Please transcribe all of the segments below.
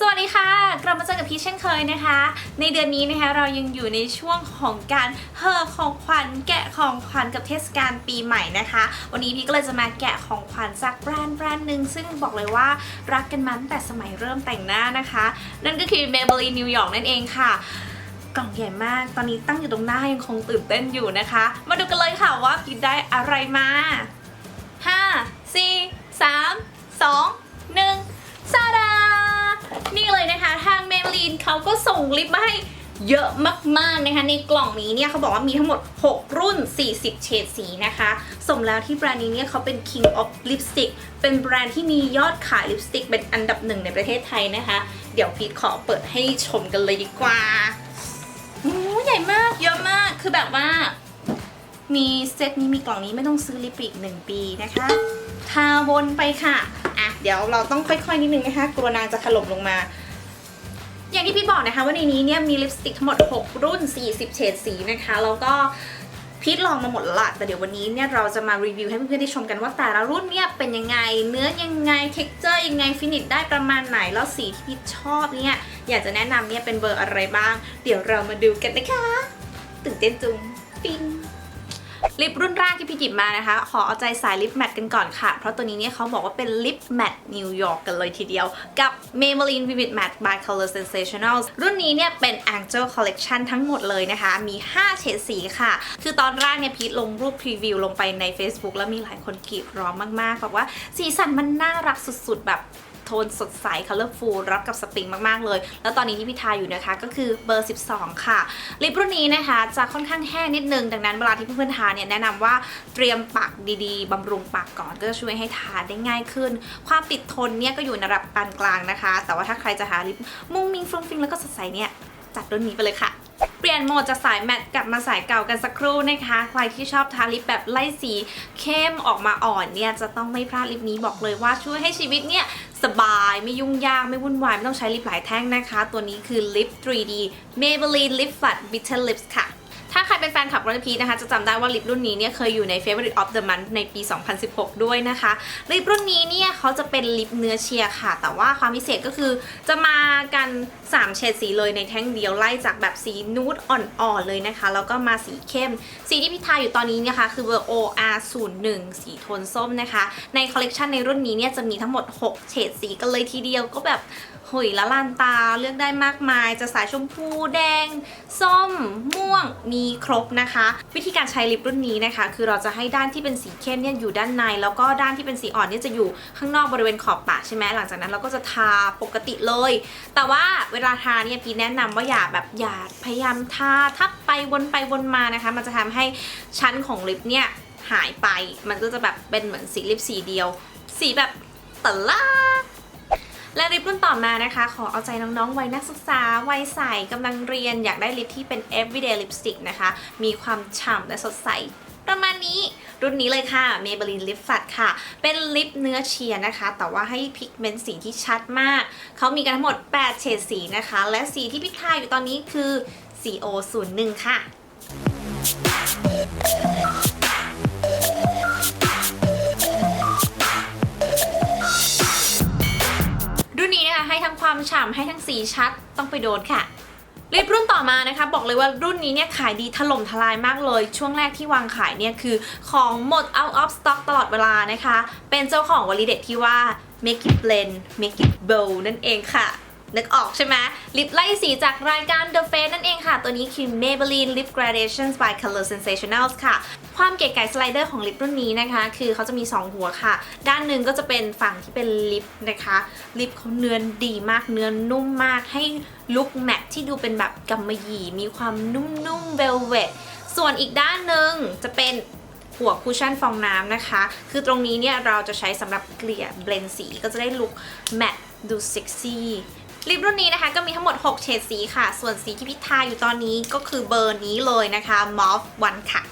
สวัสดีค่ะกลับมาเจอกับพีชเช่นเคยนะคะ ในเดือนนี้นะคะเรายังอยู่ในช่วงของการเฮอของขวัญแกะของขวัญกับเทศกาลปีใหม่นะคะ วันนี้พี่ก็เลยจะมาแกะของขวัญจากแบรนด์แบรนด์หนึ่งซึ่งบอกเลยว่ารักกันมาตั้งแต่สมัยเริ่มแต่งหน้านะคะ นั่นก็คือ Maybelline New York นั่นเองค่ะกล่องใหญ่มาก ตอนนี้ตั้งอยู่ตรงหน้ายังคงตื่นเต้นอยู่นะคะ มาดูกันเลยค่ะว่าพีชได้อะไรมา 5 4 3 2 เขาก็ส่งลิปมาให้เยอะมากๆนะคะ ในกล่องนี้เนี่ยเขาบอกว่ามีทั้งหมด 6 รุ่น 40 เฉดสีนะคะ สมแล้วที่แบรนด์นี้เนี่ยเขาเป็น King of Lipstick เป็นแบรนด์ที่มียอดขายลิปสติกเป็นอันดับหนึ่งในประเทศไทยนะคะ เดี๋ยวพีทขอเปิดให้ชมกันเลยดีกว่าโอ้ใหญ่มากเยอะมากคือแบบว่า มีเซตนี้มีกล่องนี้ไม่ต้องซื้อลิปอีกหนึ่งปีนะคะทาวนไปค่ะอะเดี๋ยวเราต้องค่อยๆนิดนึงนะคะกลัวนางจะถล่มลงมา อย่างที่พี่บอกนะคะว่าในนี้เนี่ยมีลิปสติกทั้งหมด 6 รุ่น 40 เฉดสีนะคะ แล้วก็พีทลองมาหมดแล้วละแต่เดี๋ยววันนี้เนี่ยเราจะมารีวิวให้เพื่อนๆได้ชมกันว่าแต่ละรุ่นเนี่ยเป็นยังไง เนื้อยังไง เท็กเจอร์ยังไง ฟินิชได้ประมาณไหน แล้วสีที่พีทชอบเนี่ยอยากจะแนะนำเนี่ยเป็นเบอร์อะไรบ้าง เดี๋ยวเรามาดูกันนะคะ ตื่นเต้นจุง ปิ้ง ลิปรุ่นแรกที่พี่หยิบมานะคะ ขอเอาใจสายลิปแมทกันก่อนค่ะ เพราะตัวนี้เนี่ยเขาบอกว่าเป็นลิปแมทนิวยอร์กกันเลยทีเดียว กับ Maybelline Vivid Matte by Color Sensationals รุ่นนี้เนี่ยเป็น Angel Collection ทั้งหมดเลยนะคะ มี 5 เฉดสีค่ะ คือตอนแรกเนี่ยพีทลงรูปพรีวิวลงไปใน Facebook แล้วมีหลายคนกรีดร้องมากๆบอกว่าสีสันมันน่ารักสุดๆแบบ โทนสดใส colorful รับกับสปริงมากๆเลย แล้วตอนนี้ที่พี่ทาอยู่นะคะก็คือเบอร์ 12 ค่ะ ลิปรุ่นนี้นะคะจะค่อนข้างแห้งนิดนึง ดังนั้นเวลาที่เพื่อนๆทาเนี่ยแนะนำว่าเตรียมปากดีๆบำรุงปากก่อนก็จะช่วยให้ทาได้ง่ายขึ้น ความติดทนเนี่ยก็อยู่ในระดับปานกลางนะคะ แต่ว่าถ้าใครจะหาลิปมุ้งมิงฟรุ้งฟิงแล้วก็สดใสเนี่ยจัดรุ่นนี้ไปเลยค่ะเปลี่ยนโหมดจากสายแมตต์กลับมาสายเก่ากันสักครู่นะคะ ใครที่ชอบทาลิปแบบไล่สีเข้มออกมาอ่อนเนี่ยจะต้องไม่พลาดลิปนี้บอกเลยว่าช่วยให้ชีวิตเนี่ย สบายไม่ยุ่งยาก ไม่วุ่นวาย ไม่ต้องใช้ลิปหลายแท่งนะคะ ตัวนี้คือลิป 3D Maybelline Lip Flat Bitter Lips ค่ะ เป็นแฟนคลับรอนพีนะคะ จะจำได้ว่าลิปรุ่นนี้เนี่ยเคยอยู่ใน Favorite of the Month ในปี 2016 ด้วยนะคะ ลิปรุ่นนี้เนี่ยเขาจะเป็นลิปเนื้อเชียร์ค่ะ แต่ว่าความพิเศษก็คือจะมากัน 3 เฉดสีเลยในแท่งเดียวไล่จากแบบสีนูดอ่อนๆเลยนะคะ แล้วก็มาสีเข้ม สีที่พี่ทาอยู่ตอนนี้นะคะ คือเบอร์ OR01 สีโทนส้มนะคะ ในคอลเลกชันในรุ่นนี้เนี่ยจะมีทั้งหมด 6 เฉดสีกันเลยทีเดียวก็แบบหุยละลานตาเลือกได้มากมาย จะสายชมพูแดง ส้มม่วงมีครบนะคะ วิธีการใช้ลิปรุ่นนี้นะคะ คือเราจะให้ด้านที่เป็นสีเข้มเนี่ยอยู่ด้านใน แล้วก็ด้านที่เป็นสีอ่อนเนี่ยจะอยู่ข้างนอกบริเวณขอบปากใช่ไหมหลังจากนั้นเราก็จะทาปกติเลย แต่ว่าเวลาทาเนี่ยพี่แนะนำว่าอย่าแบบอย่าพยายามทาทับไปวนไปวนมานะคะ มันจะทำให้ชั้นของลิปเนี่ยหายไป มันก็จะแบบเป็นเหมือนสีลิปสีเดียว สีแบบตะล่า และลิปรุ่นต่อมานะคะ ขอเอาใจน้องๆวัยนักศึกษาวัยใสกำลังเรียนอยากได้ลิปที่เป็น everyday lipstick นะคะ มีความฉ่ำและสดใสประมาณนี้รุ่นนี้เลยค่ะ Maybelline Lip Fat ค่ะ เป็นลิปเนื้อเชียร์นะคะ แต่ว่าให้พิกเมนต์สีที่ชัดมาก เขามีกันทั้งหมด 8 เฉดสีนะคะ และสีที่พี่ทาอยู่ตอนนี้คือ CO01 ค่ะ ฉ่ำให้ทั้งสีชัดต้องไปโดนค่ะลิปรุ่นต่อมานะคะ บอกเลยว่ารุ่นนี้เนี่ยขายดีถล่มทลายมากเลย ช่วงแรกที่วางขายเนี่ยคือของหมด out of stock ตลอดเวลานะคะ เป็นเจ้าของวลีเด็ดที่ว่า make it blend make it bold นั่นเองค่ะ นึกออกใช่ไหมลิปไล่สีจากรายการ The Face นั่นเองค่ะ ตัวนี้คือ Maybelline Lip Gradations by Color Sensationals ค่ะ ความเก๋ไก๋สไลเดอร์ของลิปรุ่นนี้นะคะ คือเขาจะมี 2 หัวค่ะ ด้านหนึ่งก็จะเป็นฝั่งที่เป็นลิปนะคะ ลิปเขาเนื้อดีมาก เนื้อนุ่มมาก ให้ลุคแมทที่ดูเป็นแบบกำมะหยี่ มีความนุ่มๆเวลเวทส่วนอีกด้านหนึ่งจะเป็นหัวคุชชั่นฟองน้ำนะคะ คือตรงนี้เนี่ยเราจะใช้สำหรับเกลี่ยเบลนสีก็จะได้ลุคแมตดูเซ็กซี่ ลิปรุ่นนี้นะคะก็มีทั้งหมด 6 เฉดสีค่ะ ส่วนสีที่พิทาอยู่ตอนนี้ก็คือเบอร์นี้เลยนะคะ m o v 1ค่ะ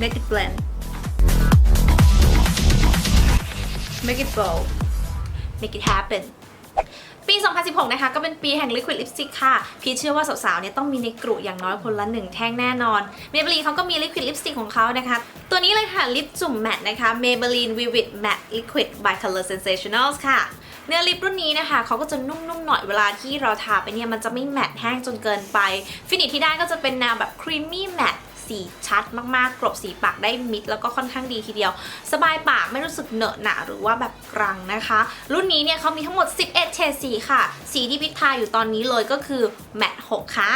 Make it blend Make it bold Make it happen ปี 2016 นะคะ ก็เป็นปีแห่ง Liquid Lipstick ค่ะ พีชเชื่อว่าสาวๆ เนี่ยต้องมีในกรุอย่างน้อยคนละหนึ่งแท่งแน่นอน Maybelline เขาก็มี Liquid Lipstick ของเขานะคะ ตัวนี้เลยค่ะ ลิปจุ่มแมตต์นะคะ Maybelline Vivid Matte Liquid by Color Sensationals ค่ะเนื้อลิปรุ่นนี้นะคะเขาก็จะนุ่มๆหน่อยเวลาที่เราทาไปเนี่ยมันจะไม่แมตต์แห้งจนเกินไป ฟินิชที่ได้ก็จะเป็นแนวแบบครีมมี่แมตต์ สีชัดมากๆกรบสีปากได้มิดแล้วก็ค่อนข้างดีทีเดียว สบายปากไม่รู้สึกเหนอะหนะหรือว่าแบบกรังนะคะ รุ่นนี้เนี่ยเขามีทั้งหมด 11 เฉดสีค่ะ สีที่พิกทาอยู่ตอนนี้เลยก็คือแมตต์6ค่ะ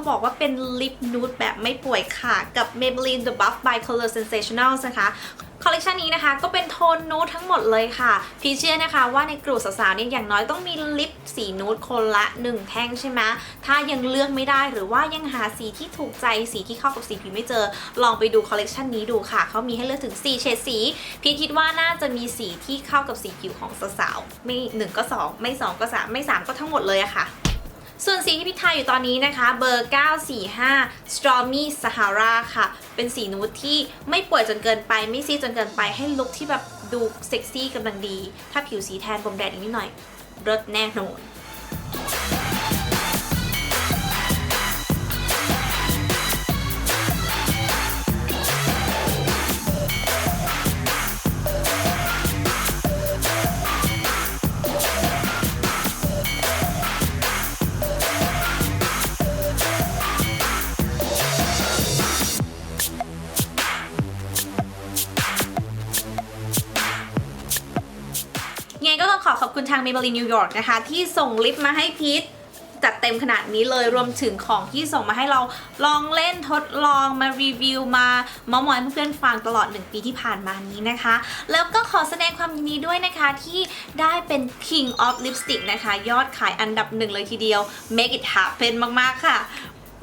เขาบอกว่าเป็นลิปนูดแบบไม่ป่วยค่ะ กับ Maybelline The Buff by Color Sensationals นะคะคอลเลกชันนี้นะคะก็เป็นโทนนูดทั้งหมดเลยค่ะ พีเชื่อนะคะว่าในกลุ่มสาวๆเนี่ยอย่างน้อยต้องมีลิปสีนูดคนละ 1 แท่งใช่ไหมถ้ายังเลือกไม่ได้หรือว่ายังหาสีที่ถูกใจสีที่เข้ากับสีผิวไม่เจอ ลองไปดูคอลเลกชันนี้ดูค่ะ เขามีให้เลือกถึง 4 เฉดสี พีคิดว่าน่าจะมีสีที่เข้ากับสีผิวของสาวๆไม่ 1 ก็ 2 ไม่ 2 ก็ 3 ไม่ 3 ก็ทั้งหมดเลยอะค่ะ ส่วนสีที่พี่ทายอยู่ตอนนี้นะคะเบอร์ 945 Stormy Sahara ค่ะ เป็นสีนูดที่ไม่ป่วยจนเกินไป ไม่ซีดจนเกินไปให้ลุคที่แบบดูเซ็กซี่กำลังดี ถ้าผิวสีแทนบมแดดอีกนิดหน่อยรสแน่นอน ขอบคุณทาง Maybelline New York นะคะ ที่ส่งลิปมาให้พีทจัดเต็มขนาดนี้เลยรวมถึงของที่ส่งมาให้เราลองเล่นทดลองมารีวิวมาเมาส์มอยเพื่อนๆฟังตลอด 1 ปีที่ผ่านมานี้นะคะ แล้วก็ขอแสดงความยินดีด้วยนะคะที่ได้เป็น King of Lipstick นะคะ ยอดขายอันดับหนึ่งเลยทีเดียว make it happen มากๆค่ะ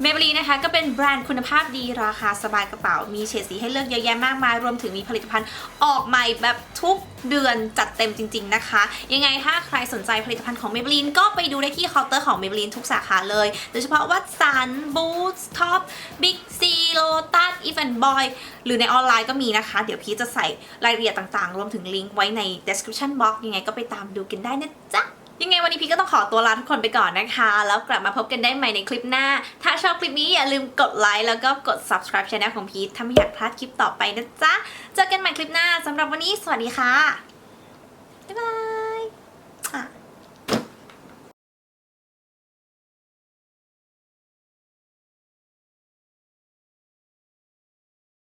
เมเบลีนะคะก็เป็นแบรนด์คุณภาพดีราคาสบายกระเป๋า มีเฉดสีให้เลือกเยอะแยะมากมาย รวมถึงมีผลิตภัณฑ์ออกใหม่แบบทุกเดือนจัดเต็มจริง ๆนะคะ ยังไงถ้าใครสนใจผลิตภัณฑ์ของ Maybelline ก็ไปดูได้ที่เคาน์เตอร์ของ Maybelline ทุกสาขาเลย โดยเฉพาะวัดสันบูธท็อปบิ๊กซีโลตัสอีเวนบอยหรือในออนไลน์ก็มีนะคะ เดี๋ยวพีชจะใส่รายละเอียดต่างๆ รวมถึงลิงก์ไว้ใน description box ยังไงก็ไปตามดูกันได้นะจ๊ะ ยังไงวันนี้พีก็ต้องขอตัวลาทุกคนไปก่อนนะคะ แล้วกลับมาพบกันได้ใหม่ในคลิปหน้า ถ้าชอบคลิปนี้อย่าลืมกดไลค์แล้วก็กด subscribe channel ของพีทถ้าไม่อยากพลาดคลิปต่อไปนะจ๊ะ เจอกันใหม่คลิปหน้าสำหรับวันนี้สวัสดีค่ะบ๊ายบาย